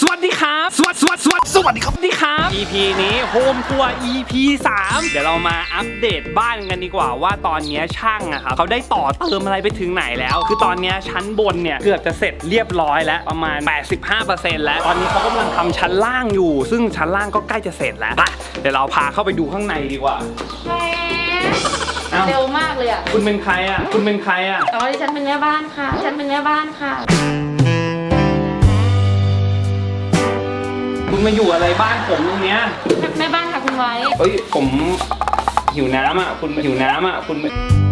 สวัสดีครับ สวัสดีสวัสดีสวัสดีสวัสดีครับสวัสดีครับ EP นี้โฮมทัวร์ EP 3 เดี๋ยวเรามาอัปเดตบ้านกันดีกว่าว่าตอนนี้ช่างอะครับเขาได้ต่อเติมอะไรไปถึงไหนแล้ว คือตอนนี้ชั้นบนเนี่ยเกือบจะเสร็จเรียบร้อยแล้วประมาณ 85%แล้ว ตอนนี้เขากำลังทำชั้นล่างอยู่ ซึ่งชั้นล่างก็ใกล้จะเสร็จแล้วไปเดี๋ยวเราพาเข้าไปดูข้างในดีกว่าเอ้า เร็วมากเลยอะคุณเป็นใครอะคุณเป็นใครอะอ๋อดิฉันเป็นแม่บ้านค่ะฉันเป็นแม่บ้านค่ะ มาอยู่อะไรบ้านผมตรงเนี้ยแม่แม่บ้านค่ะคุณไว้เฮ้ยผมหิวน้ำอะ คุณหิวน้ำอะคุณโอ้โห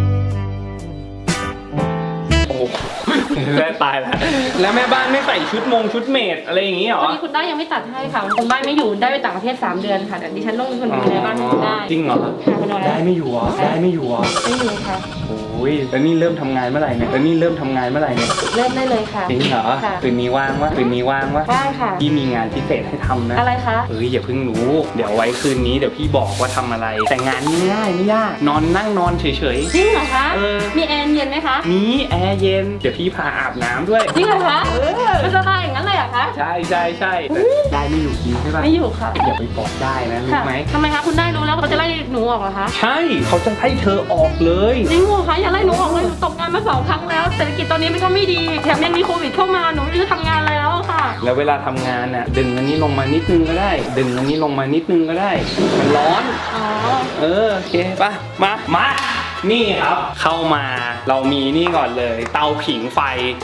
แม่ตายแล้ว แล้วแม่บ้านไม่ใส่ชุดมงชุดเมดอะไรอย่างงี้เหรอ วันนี้คุณได้ยังไม่ตัดให้ค่ะคุณบ้านไม่อยู่ได้ไปต่างประเทศ 3 เดือนค่ะแต่ดิฉันต้องเป็นคนดูแลบ้านให้คุณได้จริงเหรอ ค่ะคุณไว้ได้ไม่อยู่เหรอได้ไม่อยู่เหรอไม่อยู่ค่ะโอ้ยแล้วนี่เริ่มทำงานเมื่อไหร่เนี่ยแล้วนี่เริ่มทำงานเมื่อไหร่เนี่ยเริ่มได้เลยค่ะ จริงเหรอค่ะคืนนี้ว่างวะคืนนี้ว่างวะว่างค่ะ พี่มีงานพิเศษให้ทำนะอะไรคะเอ้ยอย่าเพิ่งรู้ เดี๋ยวไว้คืนนี้เดี๋ยวพี่บอกว่าทำอะไร แต่งานง่ายๆไม่ยากนอนนั่งนอนเฉยจริงเหรอคะเออมีแอร์เย็นไหมคะๆมีแอร์เย็นเดี๋ยวพี่พาอาบน้ำด้วย จริงเหรอคะเป็นสบายอย่างนั้นเลยเหรอคะ ใช่ใช่ใช่แต่ได้ไม่อยู่จริงใช่ปะไม่อยู่ค่ะอย่าไปบอกได้นะรู้ค่ะไหม ทำไมคะคุณได้รู้แล้วเขาจะไล่หนูออกเหรอคะ ใช่เขาจะให้เธอออกเลย จริงเหรอคะอย่าไล่หนูออกเลยหนูตกงานมาสองครั้งแล้ว เศรษฐกิจตอนนี้มันก็ไม่ดีแถมยังมีโควิดเข้ามาหนูไม่รู้จะทำงานอะไรแล้วอะค่ะ แล้วเวลาทำงานน่ะ ดึงอันนี้ลงมานิดนึงก็ได้ ดึงอันนี้ลงมานิดนึงก็ได้ มันร้อน อ๋อ เออโอเคปะมา มา นี่ครับเข้ามาเรามีนี่ก่อนเลย เตาผิงไฟ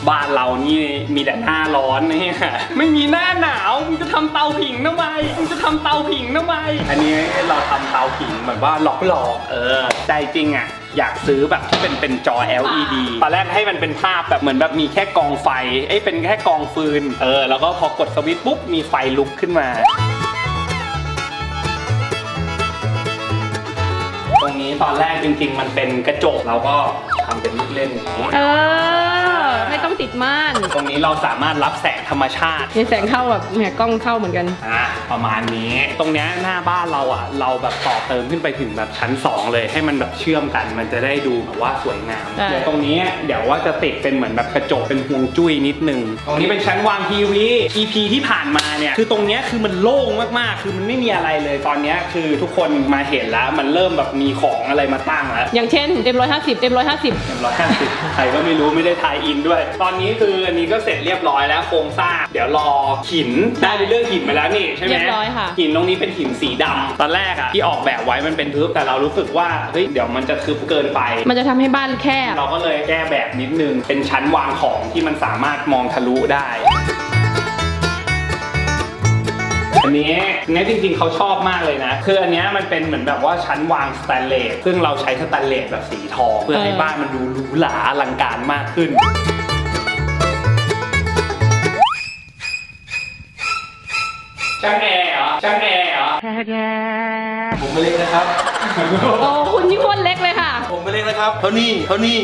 บ้านเรานี่มีแต่หน้าร้อนเนี่ยไม่มีหน้าหนาวมึงจะทำเตาผิงทำไมมึงจะทำเตาผิงทำไมอันนี้เราทำเตาผิงแบบว่าหลอกหลอกๆเออใจจริงอะอยากซื้อแบบที่เป็นเป็นจอ LED ตอนแรกให้มันเป็นภาพแบบเหมือนแบบมีแค่กองไฟเอ้ยเป็นแค่กองฟืน เออ แล้วก็พอกดสวิตช์ปุ๊บมีไฟลุกขึ้นมา นี้ตอนแรกจริง ๆ มันเป็นกระจกเราก็ทำเป็นลูกเล่นอย่างนี้ เออ ต้องติดม่าน ตรงนี้เราสามารถรับแสงธรรมชาติ มีแสงเข้าแบบเนี่ยกล้องเข้าเหมือนกัน อะประมาณนี้ ตรงเนี้ยหน้าบ้านเราอะ เราแบบต่อเติมขึ้นไปถึงแบบชั้น 2 เลย ให้มันแบบเชื่อมกัน มันจะได้ดูแบบว่าสวยงาม ใช่ เดี๋ยวตรงนี้เดี๋ยวว่าจะติดเป็นเหมือนแบบกระจกเป็นฮวงจุ้ยนิดนึง ตรงนี้เป็นชั้นวางทีวี EP ที่ผ่านมาเนี่ย คือตรงเนี้ยคือมันโล่งมากๆ คือมันไม่มีอะไรเลย ตอนเนี้ยคือทุกคนมาเห็นแล้ว มันเริ่มแบบมีของอะไรมาตั้งแล้ว อย่างเช่นเต็มร้อยห้าสิบเต็มร้อยห้าสิบเต็มร้อยห้าสิบใครก็ไม่รู้ไม่ได้ทายอินด้วย ตอนนี้คืออันนี้ก็เสร็จเรียบร้อยแล้วโครงสร้าง เดี๋ยวรอหินได้ไปเรื่องหินมาแล้วนี่ใช่ไหมเรียบร้อยค่ะ หินตรงนี้เป็นหินสีดำตอนแรกอะที่ออกแบบไว้มันเป็นทึบแต่เรารู้สึกว่าเฮ้ยเดี๋ยวมันจะทึบเกินไป มันจะทำให้บ้านแคบ เราก็เลยแก้แบบนิดนึง เป็นชั้นวางของที่มันสามารถมองทะลุได้ อันนี้อันนี้จริงๆเขาชอบมากเลยนะ คืออันเนี้ยมันเป็นเหมือนแบบว่าชั้นวางสแตนเลส ซึ่งเราใช้สแตนเลสแบบสีทอง เพื่อให้เออบ้านมันดูหรูหราอลังการมากขึ้น ช่างแอร์เหรอช่างแอร์เหรอผมไม่เล็กนะครับ โอ้คุณนี่โคนเล็กเลยค่ะ ผมไม่เล็กนะครับเท่านี้เท่านี้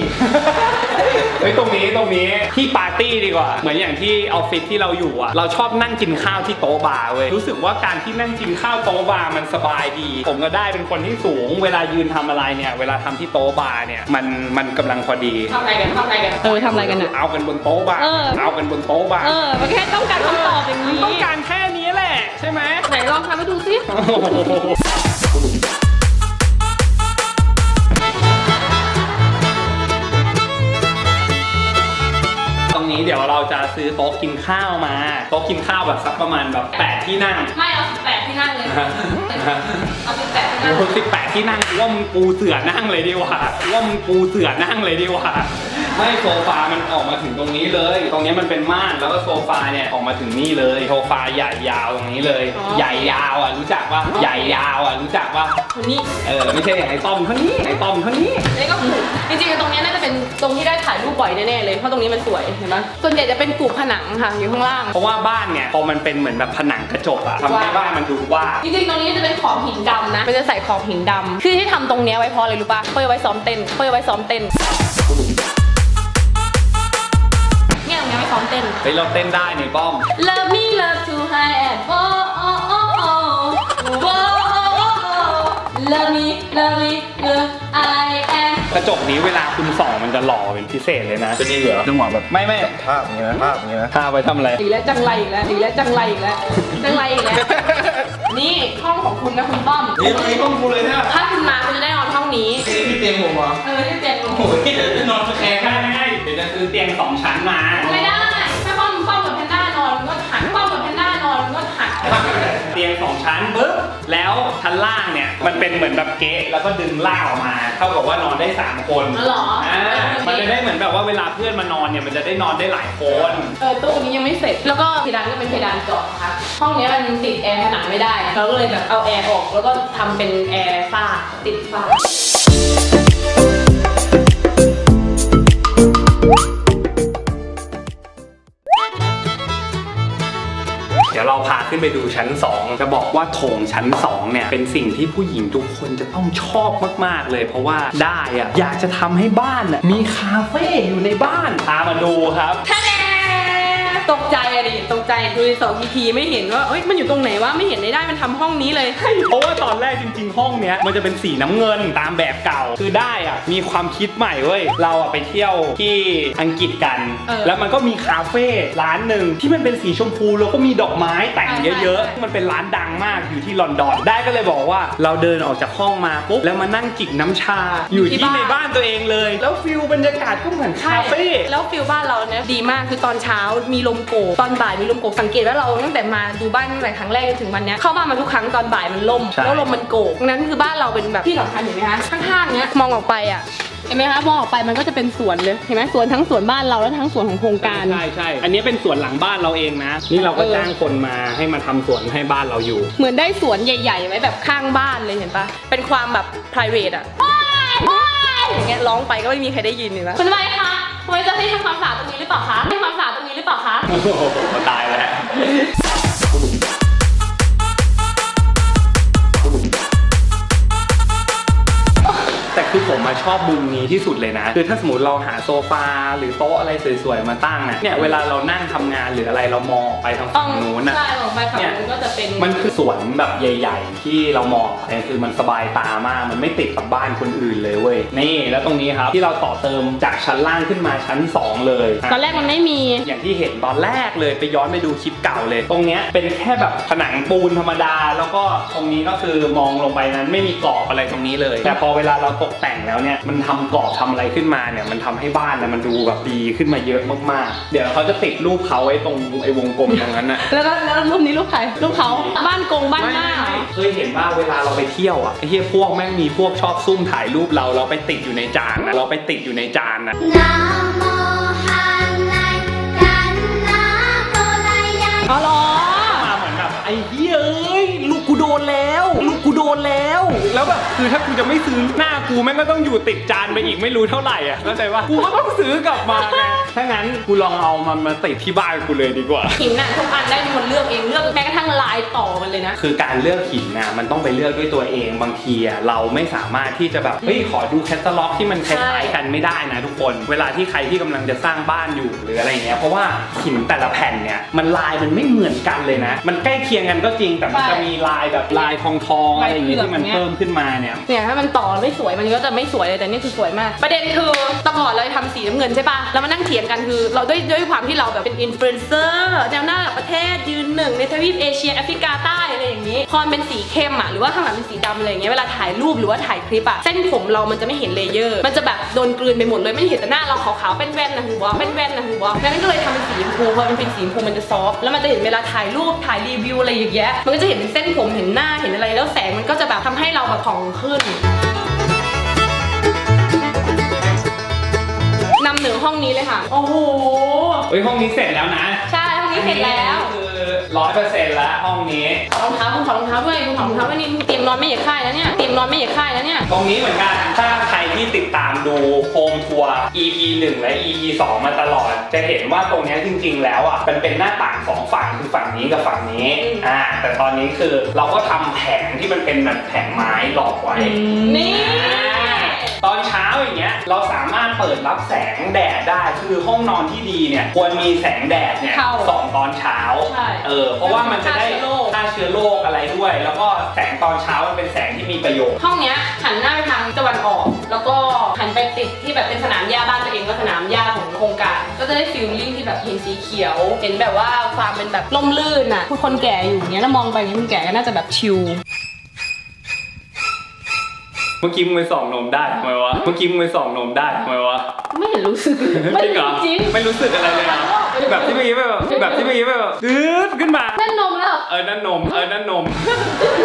เฮ้ยตรงนี้ตรงนี้ที่ปาร์ตี้ดีกว่า เหมือนอย่างที่ออฟฟิศที่เราอยู่อะเราชอบนั่งกินข้าวที่โต๊ะบาร์เว้ย รู้สึกว่าการที่นั่งกินข้าวโต๊ะบาร์มันสบายดี ผมก็ได้เป็นคนที่สูง เวลายืนทำอะไรเนี่ย เวลาทำที่โต๊ะบาร์เนี่ย มันมันกำลังพอดีทำอะไรกันทำอะไรกัน เออทำอะไรกันอะ เอากันบนโต๊ะบาร์เออ เอากันบนโต๊ะบาร์เออ มันแค่ต้องการคำตอบอย่างนี้ ต้องการแค่นี้แหละ ใช่ไหมไหนลองทำให้ดูสิโอ้โหตรงนี้เดี๋ยวเราจะซื้อโต๊ะกินข้าวมาโต๊ะกินข้าวแบบสักประมาณแบบแปดที่นั่ง ไม่เอาสิบแปดที่นั่งเลย เอาสิบแปดที่นั่งโอ้สิบแปดที่นั่งกูว่ามึงปูเสือนั่งเลยดีกว่ากูว่ามึงปูเสือนั่งเลยดีกว่า ไม่โซฟามันออกมาถึงตรงนี้เลย ตรงนี้มันเป็นม่านแล้วก็โซฟาเนี่ยออกมาถึงนี่เลย โซฟาใหญ่ยาวตรงนี้เลยใหญ่ยาวอะรู้จักปะใหญ่ยาวอะรู้จักปะคนนี้เออไม่ใช่อย่างไอ้ต้อมเท่านี้ไอ้ต้อมเท่านี้นี่ก็คือจริงๆตรงเนี้ยน่าจะเป็นตรงที่ได้ถ่ายรูปบ่อยแน่ๆเลยเพราะตรงนี้มันสวยเห็นไหมส่วนใหญ่จะเป็นกลุ่มผนังค่ะอยู่ข้างล่าง เพราะว่าบ้านเนี่ยพอมันเป็นเหมือนแบบผนังกระจกอะทำให้บ้านมันดูกว้าง จริงๆ ตรงนี้จะเป็นขอบหินดำนะ มันจะใส่ขอบหินดำคือที่ทำตรงเนี้ยไว้เพราะอะไรรู้ป่ะเพื่อไว้ซ้อมเต้นเพื่อไว้ซ้อมเต้น ซ้อมเต้น เฮ้ยเราเต้นได้นี่ป้อม Love me love to high and oh oh oh oh oh oh oh Love me love me love I am กระจกนี้เวลาคุณส่องมันจะหล่อเป็นพิเศษเลยนะจะดีเหรอจังหวะแบบไม่ไม่ภาพอย่างเงี้ยนะภาพอย่างเงี้ยนะพาไปทำอะไร อีกแล้วจังไรอีกแล้วอีกแล้วจังไรอีกแล้วจังไรอีกแล้ว นี่ห้องของคุณนะคุณต้อม นี่มันไอ้ห้องกูเลยเนี่ยถ้าคุณมาคุณจะได้นอนห้องนี้ นี่ที่เตียงผมเหรอเออที่เตียงคุณ โอ้ยเดี๋ยวจะนอน เดี๋ยวจะซื้อเตียงสองชั้นมาไม่ได้ถ้าป้อมป้อมกับแพนด้านอนมันก็หักป้อมกับแพนด้านอนมันก็หักเตียงสองชั้นปึ๊บแล้วชั้นล่างเนี่ยมันเป็นเหมือนแบบเก๊ะแล้วก็ดึงล่างออกมา เท่ากับว่านอนได้สามคนอ๋อเหรออ่ามันจะได้เหมือนแบบว่าเวลาเพื่อนมานอนเนี่ยมันจะได้นอนได้หลายคน เออตู้นี้ยังไม่เสร็จ แล้วก็เพดานก็เป็นเพดานเจาะค่ะห้องเนี้ยมันติดแอร์ผนังไม่ได้เราก็เลยแบบเอาแอร์ออก แล้วก็ทำเป็นแอร์ฝ้าติดฝ้าเดี๋ยวเราพาขึ้นไปดูชั้น 2 จะบอกว่าโถงชั้น 2 เนี่ย เป็นสิ่งที่ผู้หญิงทุกคนจะต้องชอบมากๆเลย เพราะว่าได้อะอยากจะทำให้บ้านอะมีคาเฟ่อยู่ในบ้านพามาดูครับท่าแน่ตกใจ ดิตกใจดูสองทีทีไม่เห็นว่าเอ้ยมันอยู่ตรงไหนวะไม่เห็นได้ได้มันทำห้องนี้เลย เพราะว่าตอนแรกจริง ๆ ห้องเนี้ยมันจะเป็นสีน้ำเงินตามแบบเก่า คือได้อะมีความคิดใหม่เว้ย เราอะไปเที่ยวที่อังกฤษกัน เออแล้วมันก็มีคาเฟ่ร้านหนึ่งที่มันเป็นสีชมพูแล้วก็มีดอกไม้แต่งใช่เยอะใช่ ๆ มันเป็นร้านดังมากอยู่ที่ลอนดอน ได้ก็เลยบอกว่าเราเดินออกจากห้องมาปุ๊บแล้วมานั่งจิบน้ำชาอยู่ที่ในบ้านตัวเองเลย แล้วฟิลบรรยากาศก็เหมือนคาเฟ่ แล้วฟิลบ้านเราเนี่ยดีมากคือตอนเช้ามีลมโกกตอนบ่ายมีลมโกกสังเกตว่าเราตั้งแต่มาดูบ้านตั้งแต่ครั้งแรกจนถึงวันเนี้ยเข้าบ้านมาทุกครั้งตอนบ่ายมันล่มใช่ แล้วลมมันโกกดังนั้นคือบ้านเราเป็นแบบที่สำคัญเห็นไหมคะข้างๆเนี้ยมองออกไปอะเห็นไหมคะมองออกไปมันก็จะเป็นสวนเลยเห็นไหมสวนทั้งสวนบ้านเราและทั้งสวนของโครงการ ใช่ใช่อันนี้เป็นสวนหลังบ้านเราเองนะ นี่เราก็เออ จ้างคนมาให้มาทำสวนให้บ้านเราอยู่ เหมือนได้สวนใหญ่ๆไว้แบบข้างบ้านเลยเห็นปะเป็นความแบบ p r i v a t อะอย่างเงี้ยร้องไปก็ไม่มีใครได้ยินเลยนะคุณทำไมคะทำไมจะให้ทำความสะอาดตรงนี้หรือเปล่าคะให้ความสะอาดตรงนี้หรือเปล่าคะ โอ้โหตายแล้ว ผมมาชอบมุมนี้ที่สุดเลยนะ คือถ้าสมมติเราหาโซฟาหรือโต๊ะอะไรสวยๆมาตั้งนะเนี่ยเวลาเรานั่งทำงานหรืออะไรเรามองออกไปทางฝั่งนู้นนะใช่ออกไปฝั่งนู้นก็จะเป็นมันคือสวนแบบใหญ่ ๆ ที่เรามองไปคือมันสบายตามาก มันไม่ติดกับบ้านคนอื่นเลยเว้ยนี่แล้วตรงนี้ครับที่เราต่อเติมจากชั้นล่างขึ้นมาชั้น 2 เลย ตอนแรกมันไม่มีอย่างที่เห็นตอนแรกเลยไปย้อนไปดูคลิปเก่าเลย ตรงเนี้ยเป็นแค่แบบผนังปูนธรรมดา แล้วก็ตรงนี้ก็คือมองลงไปนั้นไม่มีกรอบอะไรตรงนี้เลย แต่พอเวลาเราตกแต่งแล้วเนี่ยมันทำกรอบทำอะไรขึ้นมาเนี่ยมันทำให้บ้านนะมันดูแบบดีขึ้นมาเยอะมากๆ เดี๋ยวเขาจะติดรูปเขาไว้ตรงไอ้วงกลมตรงนั้นนะแล้วก็แล้วรูปนี้รูปใครรูปเขาบ้านกงบ้านหน้าไม่ไม่ไม่เคยเห็นว่าเวลาเราไปเที่ยวอะไอ้เหี้ยพวกแม่งมีพวกชอบซุ่มถ่ายรูปเราเราไปติดอยู่ในจานนะเราไปติดอยู่ในจานนะนะโมฮันไลกันนะโมไลยาอ๋อเหรอมาเหมือนแบบไอ้เหี้ยเอ้ยลูกกูโดนแล้ว แล้วแบบคือถ้ากูจะไม่ซื้อหน้ากูแม่งก็ต้องอยู่ติดจานไปอีกไม่รู้เท่าไหร่อะเข้าใจว่ากูก็ต้องซื้อกลับมาไงถ้างั้นกูลองเอามันมาติดที่บ้านกูเลยดีกว่า หินน่ะทุกอันได้เป็นคนเลือกเองเลือกแม้กระทั่งลายต่อมันเลยนะ คือการเลือกหินนะมันต้องไปเลือกด้วยตัวเองบางทีอะเราไม่สามารถที่จะแบบเฮ้ยขอดูแคตตาล็อกที่มันคใช่ล้ายๆกันไม่ได้นะทุกคน เวลาที่ใครที่กำลังจะสร้างบ้านอยู่หรืออะไรเงี้ยเพราะว่าหินแต่ละแผ่นเนี่ยมันลายมันไม่เหมือนกันเลยนะ มันใกล้เคียงกันก็จริงแต่มันจะมีลายแบบลายทองทองๆอะไรอย่างเงี้ยที่มันเพิ่มขึ้นมาเนี่ย เนี่ยถ้ามันต่อไม่สวยมันก็จะไม่สวยเลยแต่นี่คือสวยมาก ประเด็นคือแตะก่อนเราทำสีน้ำเงินใช่ปะแล้วมานั่งเถียงกันคือ เราด้วยด้วยความที่เราแบบเป็นอินฟลูเอนเซอร์แนวหน้าระดับประเทศยืนหนึ่งในทวีปเอเชียแอฟริกาใต้อะไรอย่างนี้พอมันเป็นสีเข้มอะหรือว่าข้างหลังเป็นสีดำอะไรอย่างเงี้ยเวลาถ่ายรูปหรือว่าถ่ายคลิปอะเส้นผมเรามันจะไม่เห็นเลเยอร์ มันจะแบบโดนกลืนไปหมดเลยไม่เห็นแต่หน้าเราขาวๆเป็นแว่นนะหัวเป็นแว่นนะหัวดังนั้นก็เลยทำเป็นสีชมพูพอมันเป็นสีชมพูมันจะซอฟต์แล้วมันจะเห็นเวลาถ่ายรูปถ่ายรีวิวอะไรอย่างเงี้ยมันก็จะเห็นเป็นเส้นผมเห็นหน้าเห็นอะไรแล้วแสงมันก็จะแบบทำให้เราแบบผ่องขึ้นนำเหนือห้องนี้เลยค่ะ โอ้โห เฮ้ยห้องนี้เสร็จแล้วนะ ใช่ห้องนี้เสร็จแล้วคือ ร้อยเปอร์เซ็นต์แล้วห้องนี้ รองเท้าคุณขอรองเท้าด้วยคุณขอรองเท้าด้วยนี่เตรียมนอนไม่เหยียดค่ายแล้วเนี่ยเตรียมนอนไม่เหยียดค่ายแล้วเนี่ย ตรงนี้เหมือนกัน ถ้าใครที่ติดตามดูโฮมทัวร์ EP 1 และ EP 2 มาตลอด จะเห็นว่าตรงเนี้ยจริง ๆ แล้วอะ มันเป็นหน้าต่างสองฝั่งคือฝั่งนี้กับฝั่งนี้ อืม อ่า แต่ตอนนี้คือเราก็ทำแผงที่มันเป็นแบบแผงไม้หลอกไว้ นี่ ตอนเช้าอย่างเงี้ยเราสามารถเปิดรับแสงแดดได้คือห้องนอนที่ดีเนี่ยควรมีแสงแดดเนี่ยเข้าสองตอนเช้าใช่เออเพราะว่ามันจะได้ฆ่าเชื้อโรค ฆ่าเชื้อโรคอะไรด้วย แล้วก็แสงตอนเช้ามันเป็นแสงที่มีประโยชน์ ห้องเนี้ยหันหน้าไปทางตะวันออก แล้วก็หันไปติดที่แบบเป็นสนามหญ้าบ้านตัวเองก็สนามหญ้าของโครงการ ก็จะได้ฟิลลิ่งที่แบบเห็นสีเขียว เห็นแบบว่าความเป็นแบบล่มลื่นอะ คนแก่อยู่อย่างเงี้ยแล้วมองไปอย่างเงี้ยคนแก่ก็น่าจะแบบชิล เมื่อกี้มึงไปส่องนมได้ทำไมวะ เมื่อกี้มึงไปส่องนมได้ทำไมวะไม่เห็นรู้สึกจริงเหรอจริงไม่รู้สึกอะไรเลยอะแบบที่เมื่อกี้แบบแบบที่เมื่อกี้แบบดืดขึ้นมานั่นนมแล้วเออนั่นนมเออนั่นนม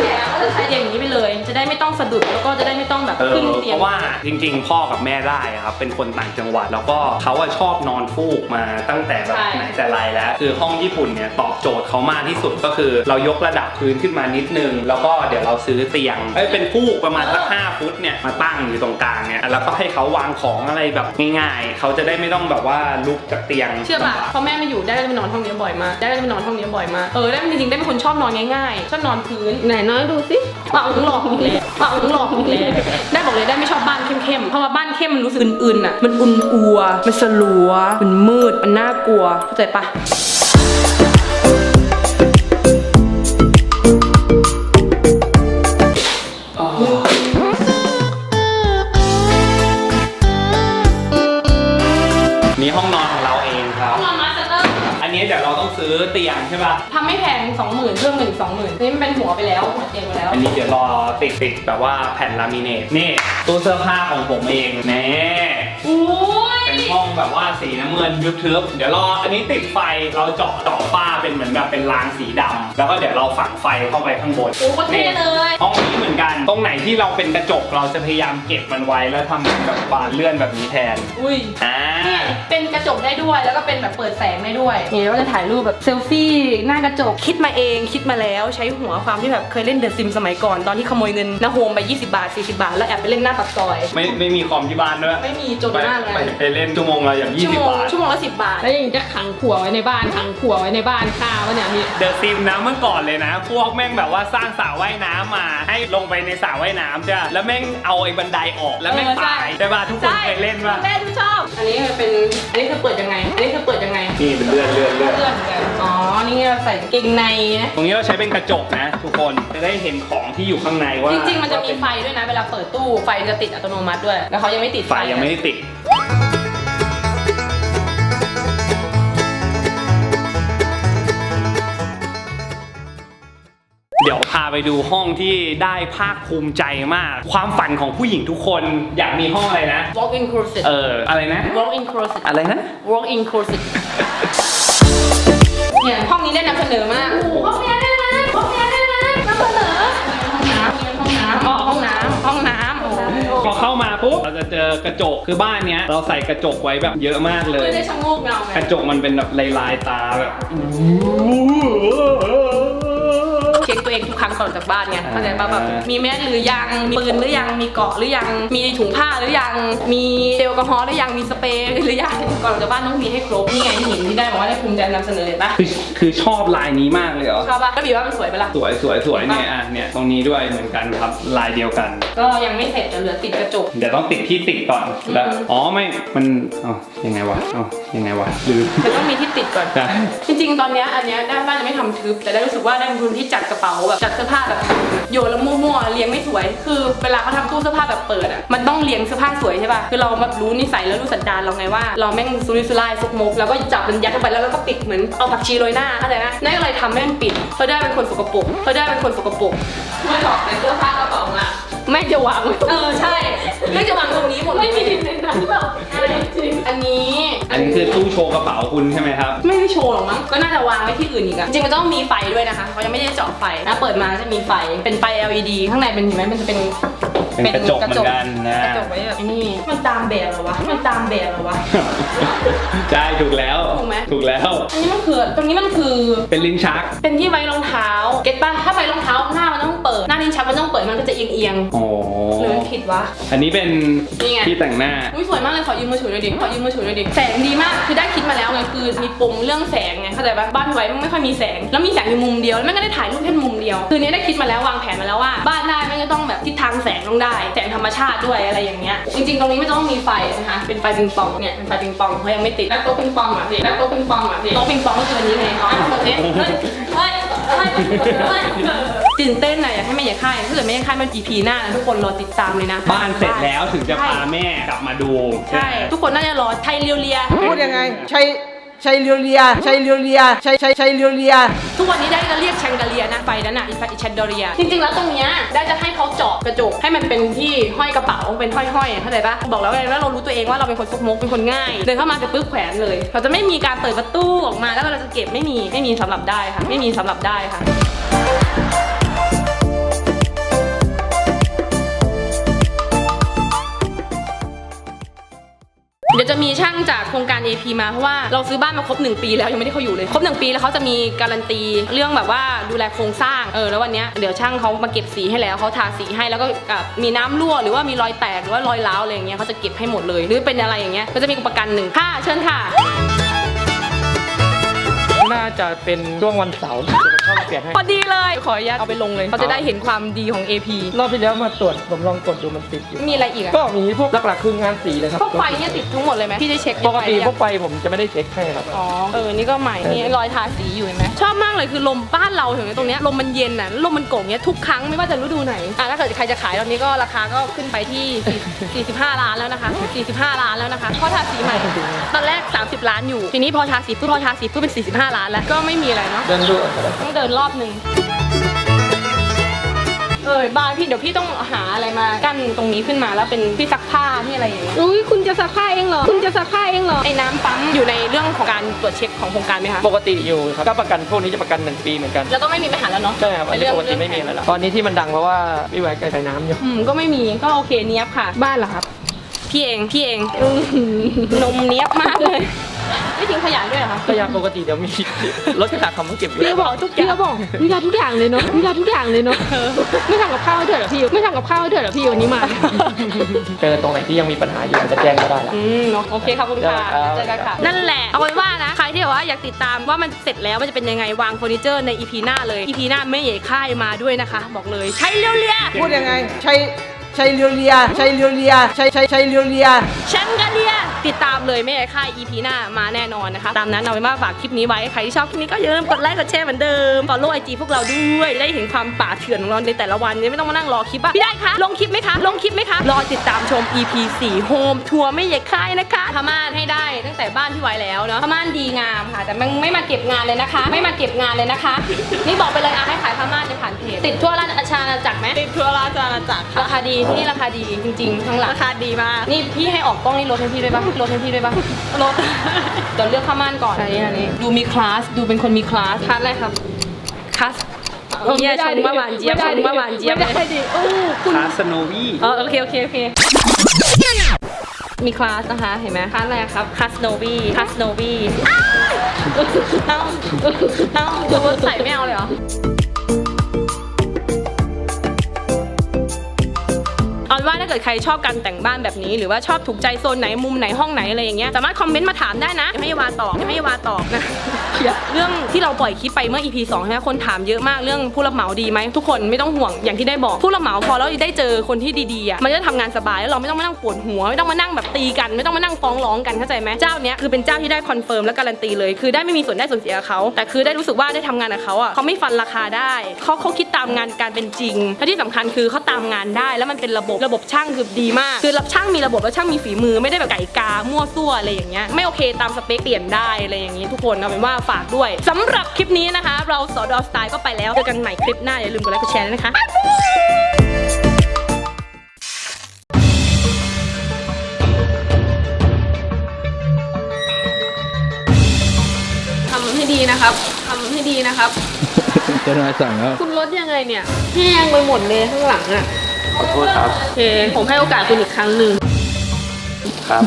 แก่ก็จะใช้อย่างนี้ไปเลย จะได้ไม่ต้องสะดุดแล้วก็จะได้ไม่ต้องแบบเออขึ้นเตีเพยงราะว่าจริง ๆ พ่อกับแม่ได้อะครับเป็นคนต่างจังหวัดแล้วก็เขาอะชอบนอนฟูกมาตั้งแต่แบบใช่ไหนแต่ไรแล้ว คือห้องญี่ปุ่นเนี่ยตอบโจทย์เขามากที่สุดก็คือ เรายกระดับพื้นขึ้นมานิดนึง แล้วก็เดี๋ยวเราซื้อเตียงเอ้ยเป็นฟูกประมาณสักห้าฟุตเนี่ยมาตั้งอยู่ตรงกลางเนี่ยแล้วก็ให้เขาวางของอะไรแบบง่ายๆ เขาจะได้ไม่ต้องแบบว่าลุกจากเตียงเชื่อป่ะพอแม่ไม่อยู่ได้ก็จะไปนอนห้องนี้บ่อยมากได้ก็จะไปนอนห้องนี้บ่อยมากเออได้จริงๆได้เป็นคนชอบนอนง่ายๆชอบนอนพื้นไหนน้อยดูสิเปล่าหลอกอีกแล้วเปล่าหลอกอีกแล้วได้บอกเลยได้ไม่ชอบบ้านเข้มๆเพราะว่าบ้านเข้มมันรู้สึกอื่นๆอะมันอุ่นอัวมันสลัวมันมืดมันน่ากลัวเข้าใจปะ ทำไม่แพงสองหมื่นเพิ่มเงินสองหมื่นนี่มันเป็นหัวไปแล้วหัวเตียงไปแล้ว อันนี้เดี๋ยวรอติดติดแบบว่าแผ่นลามิเนตนี่ตู้เสื้อผ้าของผมเองแน่โอ้ยเป็นห้องแบบว่าสีน้ำเงินทึบๆเดี๋ยวรออันนี้ติดไฟเราเจาะเจาะฝ้า เป็นเหมือนแบบเป็นรางสีดำแล้วก็เดี๋ยวเราฝังไฟเข้าไปข้างบน โอ้โหเท่เลย ห้องนี้เหมือนกัน ตรงไหนที่เราเป็นกระจกเราจะพยายามเก็บมันไว้แล้วทำเป็นแบบบานเลื่อนแบบนี้แทน อุ้ยอ่า เนี่ยเป็นกระจกได้ด้วยแล้วก็เป็นแบบเปิดแสงได้ด้วยนี่เราจะถ่ายรูปแบบเซลฟี่หน้ากระจกคิดมาเองคิดมาแล้วใช้หัวความที่แบบเคยเล่นเดอะซิมสมัยก่อนตอนที่ขโมยเงินนาโฮมไป 20 บาท 40 บาท แล้วแอบไปเล่นหน้าปากซอย ไม่ไม่มีคอมที่บ้านด้วยไม่มีจนไปมากเลยไปไปเล่นชั่วโมงละอย่างชั่ว20โมงบาทชั่วโมงละ10บาท แล้วยังจะขังผัวไว้ในบ้านขังผัวไว้ในบ้านข้าวะเนี่ยพี่ เดอะซิมนะเมื่อก่อนเลยนะ พวกแม่งแบบว่าสร้างสระว่ายน้ำมา ให้ลงไปในสระว่ายน้ำจ้ะแล้วแม่งเอาไอ้บันไดออกแล้วแม่งเออใช่ ตายใช่ป่ะทุกคนเคยเล่นป่ะแม่ดูชอบ อันนี้เป็น อันนี้คือเปิดยังไง อันนี้คือเปิดยังไงนี่เป็นเลื่อนเลื่อนเลื่อน เลื่อนเหมือนกันอ๋อ นี่เราใส่กางเกงในนะ ตรงนี้เราใช้เป็นกระจกนะ ทุกคนจะได้เห็นของที่อยู่ข้างในว่าจริงๆ มันจะมีไฟด้วยนะ เวลาเปิดตู้ ไฟจะติดอัตโนมัติด้วย แล้วเขายังไม่ติดไฟยังไม่ได้ติดาไปดูห้องที่ได้ภาคภูมิใจมาก ความฝันของผู้หญิงทุกคนอยากมีห้องอะไรนะ walk in closet เอออะไรนะ walk in closet อะไรนะ walk in closet เนี่ยห้องนี้ได้นำเสนอมากห้องนี้ได้ไหมห้องนี้ได้ไหมนำเสนอห้องน้ำห้องน้ำอ๋อห้องน้ำห้องน้ำโอ้โหพอเข้ามาปุ๊บเราจะเจอกระจกคือบ้านเนี้ย เราใส่กระจกไว้แบบเยอะมากเลยเพื่อได้ชะโงกเงาไงกระจกมันเป็นแบบลายๆตาแบบเช็คตัวเองทุกครั้งก่อนจากบ้านไงเข้าใจป่ะแบบมีแมสหรือยังมีปืนหรือยังมีเกราะหรือยังมีถุงผ้าหรือยังมีเจลแอลกอฮอล์หรือยังมีสเปรย์หรือยังก่อนออกจากบ้านต้องมีให้ครบนี่ไงหินที่ได้บอกว่าได้ภูมิใจนำเสนอเลยปะคือคือชอบลายนี้มากเลยเหรอชอบปะแล้วบีว่ามันสวยปะล่ะสวยสวยสวยเนี่ยอะเนี่ยตรงนี้ด้วยเหมือนกันครับลายเดียวกัน ก็ยังไม่เสร็จจะเหลือติดกระจกเดี๋ยวต้องติดที่ติดก่อนแล้วอ๋อไม่มันอ๋อยังไงวะอ๋อยังไงวะลืมมันต้องมีที่ติดก่อนใช่จริงๆ ตอนเนี้ยอันเนี้ยด้านบ้านยังไม่ทำทึบแต่ได้รู้สึกว่าได้เป็นคนที่จัดกระเป๋าแบบจัดเสื้อผ้าแบบโยนแล้วมั่วๆเลี้ยงไม่สวย คือเวลาเขาทำตู้เสื้อผ้าแบบเปิดอะมันต้องเลี้ยงเสื้อผ้าสวยใช่ป่ะคือเราแบบรู้นิสัยแล้วรู้สันดานเราไงว่า เราแม่งซุริสุร่ายซุกมกแล้วก็จับมันยัดเข้าไปแล้วก็ปิดเหมือนเอาผักชีโรยหน้าเข้าใจไหมนั่นก็เลยทำให้มันปิดเพราะได้เป็นคนสกปรกเพราะได้เป็นคนสกปรกไม่หรอกในเสื้อผ้ากระเป๋าอะ แม่จะวางไว้เออใช่แม่จะวางตรงนี้หมดไม่มีในนั้นหรอกจริงอันนี้ อันนี้คือตู้โชว์กระเป๋าคุณใช่ไหมครับ ไม่ได้โชว์หรอกมั้ง ก็น่าจะวางไว้ที่อื่นอีกอะจริงๆมันต้องมีไฟด้วยนะคะเขายังไม่ได้เจาะไฟนะเปิดมาจะมีไฟ เป็นไฟ LED ข้างในเป็นเห็นไหมมันจะเป็น เป็นกระจกเหมือนกันนะกระจกไว้แบบนี่มันตามแบบเหรอวะ มันตามแบบเหรอวะ ใช่ถูกแล้วถูกไหม ถูกแล้ว อันนี้มันคือตรงนี้มันคือ เป็นลิ้นชัก เป็นที่ไว้รองเท้า เก็ตป่ะ ถ้าไว้รองเท้าหน้ามันต้องเปิด หน้าลิ้นชักมันต้องเปิด มันก็จะเอียงเอียงโอ้ๆหรือมันผิดวะ อันนี้เป็นนี่ไงที่แต่งหน้าอุ้ยสวยมากเลยขอยืมมือถือหน่อยดิ ขอยืมมือถือหน่อยดิ แสงดีมาก คือได้คิดมาแล้วไง คือมีปมเรื่องแสงไง เข้าใจปะบ้านพี่ไว้มันไม่ค่อยมีแสง แล้วมีแสงอยู่มุมเดียว แล้วแม่งก็ได้ถ่ายรูปแค่มุมเดียว คือเนี้ยได้คิดมาแล้ววางแผนมาแล้วว่า บ้านได้แม่งจะต้องแบบทิศทางแสงต้องได้แสงธรรมชาติด้วยอะไรอย่างเงี้ยจริงๆตรงนี้ไม่ต้องมีไฟนะคะเป็นไฟปิงปองเนี่ยเป็นไฟปิงปองเขายังไม่ติดแล้วโต๊ะปิงปองอะพี่แล้วโต๊ะปิงปองอะพี่โต๊ะปิงปองก็คืออันนี้ไงอ๋อโอเคเฮ้ยเฮ้ยเฮ้ยเฮ้ยตื่นเต้นนะอยากให้แม่อยากค่ายถ้าเกิดแม่อยากค่ายมัน EP หน้านะทุกคนรอติดตามเลยนะบ้านเสร็จแล้วถึงจะพาแม่กลับมาดู ใช่ ทุกคนน่าจะรอไทยเรียวเรียพูดยังไง ใช้ ชัยเรียวเลียชัยเรียวเลียใช้ใช้ใช้เรียวเลีย ทุกวันนี้ได้จะเรียกแชงกาเลียนะไฟนั้นอะอิสแชนเดเรีย จริงๆ แล้วตรงเนี้ยได้จะให้เขาเจาะกระจกให้มันเป็นที่ห้อยกระเป๋าเป็นห้อยๆเข้าใจปะบอกแล้วไงว่าเรารู้ตัวเองว่าเราเป็นคนซุกมกเป็นคนง่ายเดินเข้ามาจะปึ๊บแขวนเลย เราจะไม่มีการเปิดประตูออกมาแล้วเราจะเก็บไม่มีไม่มีสำหรับได้ค่ะ ไม่มีสำหรับได้ค่ะ เดี๋ยวจะมีช่างจากโครงการ AP มาเพราะว่าเราซื้อบ้านมาครบ 1 ปีแล้วยังไม่ได้เขาอยู่เลย ครบ 1 ปีแล้วเขาจะมีการันตีเรื่องแบบว่าดูแลโครงสร้างเออแล้ววันเนี้ยเดี๋ยวช่างเขามาเก็บสีให้แล้วเขาทาสีให้แล้วก็อะมีน้ำรั่วหรือว่ามีรอยแตกหรือว่ารอยร้าวอะไรอย่างเงี้ยเขาจะเก็บให้หมดเลย หรือเป็นอะไรอย่างเงี้ยก็จะมีประกันหนึ่งค่ะเชิญค่ะ น่าจะเป็นช่วงวันเสาร์ เข้ามาเปลี่ยนให้ พอดีเลย ขออนุญาตเอาไปลงเลยเขาจะได้เห็นความดีของ AP รอบที่แล้วมาตรวจผมลองกดดูมันติดอยู่ มีอะไรอีกอะก็มีพวกหลักๆคืองานสีเลยครับพวกไฟเนี่ยติดทั้งหมดเลยไหมพี่ได้เช็คปกติไฟหรือยังพวกไฟผมจะไม่ได้เช็คให้ครับ อ๋อ เออ นี่ก็ใหม่นี่รอยทาสีอยู่เห็นไหมชอบมากเลยคือลมบ้านเราเห็นไหมตรงเนี้ยลมมันเย็นอะลมมันโก่งเนี้ยทุกครั้งไม่ว่าจะฤดูไหนอะถ้าเกิดใครจะขายตอนนี้ก็ราคาก็ขึ้นไปที่40 45 ล้านแล้วนะคะ45 ล้านแล้วนะคะเพราะทาสีใหม่ตอนแรก 30 ล้านอยู่ ทีนี้พอทาสีปุ๊บพอทาสีปุ๊บเป็น 45 ล้านแล้วก็ไม่มีอะไรเนาะเดินดูก่อนก็ได้ต้องเดินรอบหนึ่ง เออบ้านพี่เดี๋ยวพี่ต้องหาอะไรมากั้นตรงนี้ขึ้นมาแล้วเป็นที่ซักผ้าที่อะไรอย่างเงี้ยอุ้ยคุณจะซักผ้าเองเหรอ คุณจะซักผ้าเองเหรอ ไอ้น้ำปั๊มอยู่ในเรื่องของการตรวจเช็คของโครงการไหมคะ ปกติอยู่ครับก็ประกันพวกนี้จะประกันหนึ่งปีเหมือนกัน แล้วก็ไม่มีปัญหาแล้วเนาะใช่ครับอันนี้ปกติไม่มีแล้วล่ะตอนนี้ที่มันดังเพราะว่าพี่แหวกใส่น้ำอยู่อืมก็ไม่มีก็โอเคเนี้ยบค่ะ บ้านเหรอครับ พี่เองพี่เองนมเนี้ยบมากเลย ไม่ทิ้งขยะด้วยเหรอคะก็ยังปกติเดี๋ยวมีรถกระบะเขามาเก็บอยู่พี่ก็บอกทุกพี่ก็บอกวิลาทุกอย่างเลยเนาะวิลาทุกอย่างเลยเนาะไม่ทำกับข้าวให้เถอะเหรอพี่ไม่ทำกับข้าวให้เถอะเหรอพี่วันนี้มาเจอตรงไหนที่ยังมีปัญหาอยู่จะแจ้งก็ได้ละอืมเนอะโอเคขอบคุณค่ะครับเจอกันค่ะ นั่นแหละเอาไว้ว่านะใครที่แบบว่าอยากติดตามว่ามันเสร็จแล้วมันจะเป็นยังไงวางเฟอร์นิเจอร์ใน EP หน้าเลย EP หน้าไม่ใหญ่ค่ายมาด้วยนะคะ บอกเลยใช้เรียวเรียพูดยังไงใช้ ใช้เรียวเลียใช้เรียวเลียใช้ใช้ใช้เรียวเลียแชมกาเลีย ติดตามเลยไม่ใหญ่ค่าย EP หน้ามาแน่นอนนะคะ ตามนั้นเอาไว้ว่าฝากคลิปนี้ไว้ ใครที่ชอบคลิปนี้ก็อย่าลืมกดไลค์กดแชร์เหมือนเดิม follow IG พวกเราด้วยจะได้เห็นความป่าเถื่อนของเราในแต่ละวันนี้ไม่ต้องมานั่งรอคลิปว่าพี่ได้คะลงคลิปไหมคะลงคลิปไหมคะรอติดตามชม EP 4 Home ทัวร์ไม่ใหญ่ค่ายนะคะพม่านให้ได้ตั้งแต่บ้านที่ไว้แล้วเนาะพม่านดีงามค่ะ แต่มันไม่มาเก็บงานเลยนะคะ ไม่มาเก็บงานเลยนะคะ นี่บอกไปเลยอะให้ขายพม่านในผ่านเพจติดทั่วราชอาณาจักรไหมติดทั่วราชอาณาจักรค่ะราคาดีที่นี่ราคาดีจริงๆ ทั้งหลังราคาดีมาก นี่พี่ให้ออกกล้องนี่ลดให้พี่ด้วยปะลดให้พี่ด้วยปะลดเดี๋ยวเลือกผ้าม่านก่อนอันนี้อันนี้ดูมีคลาสดูเป็นคนมีคลาสคลาสอะไรครับคลาสเยี่ยชมว่าหวานเจี๊ยบชมว่าหวานเจี๊ยบไม่ได้ดิโอ้คุณคาสโนวีอ๋อโอเคโอเคโอเคมีคลาสนะคะเห็นไหมคลาสอะไรครับคลาสโนวีคลาสโนวีเอ้าเอ้าดูว่าใส่ไม่เอาเลยเหรอ ว่าถ้าเกิดใครชอบการแต่งบ้านแบบนี้ หรือว่าชอบถูกใจโซนไหนมุมไหนห้องไหนอะไรอย่างเงี้ยสามารถคอมเมนต์มาถามได้นะให้วาตอบให้วาตอบนะ เรื่องที่เราปล่อยคลิปไปเมื่อ EP 2ใช่ไหมคนถามเยอะมากเรื่องผู้รับเหมาดีไหมทุกคนไม่ต้องห่วงอย่างที่ได้บอกผู้รับเหมาพอเราได้เจอคนที่ดีๆอะมันจะทำงานสบายแล้วเราไม่ต้องมานั่งปวดหัว ไม่ต้องมานั่งแบบตีกัน ไม่ต้องมานั่งฟ้องร้องกันเข้าใจไหมเจ้าเนี้ยคือเป็นเจ้าที่ได้คอนเฟิร์มและการันตีเลย คือได้ไม่มีส่วนได้ส่วนเสียกับเขาแต่คือได้รู้สึกว่าได้ทำงานกับเขาอะเขาไม่ฟันราคาได้เขาเขาคิดตามงานการเป็นจริงและที่สำคัญคือเขาตามงานได้แล้วมันเป็นระบบระบบช่างคือดีมาก คือรับช่างมีระบบแล้วช่างมีฝีมือไม่ได้แบบไก่กามั่วซั่วอะไรอย่างเงี้ยไม่โอเคตามสเปคเปลี่ยนได้อะไรอย่างงี้ทุกคนเอาเป็นว่าฝากด้วยสำหรับคลิปนี้นะคะ เราสอดอสไตล์ก็ไปแล้วเจอกันใหม่คลิปหน้าอย่าลืมกดไลค์กดแชร์ด้วยนะคะทำให้ดีนะครับทำให้ดีนะครับจะมาสั่งแล้ว คุณลดยังไงเนี่ย แห้งไปหมดเลยข้างหลังอะ ขอโทษครับ โอเค ผมให้โอกาสคุณอีกครั้งหนึ่ง ครับ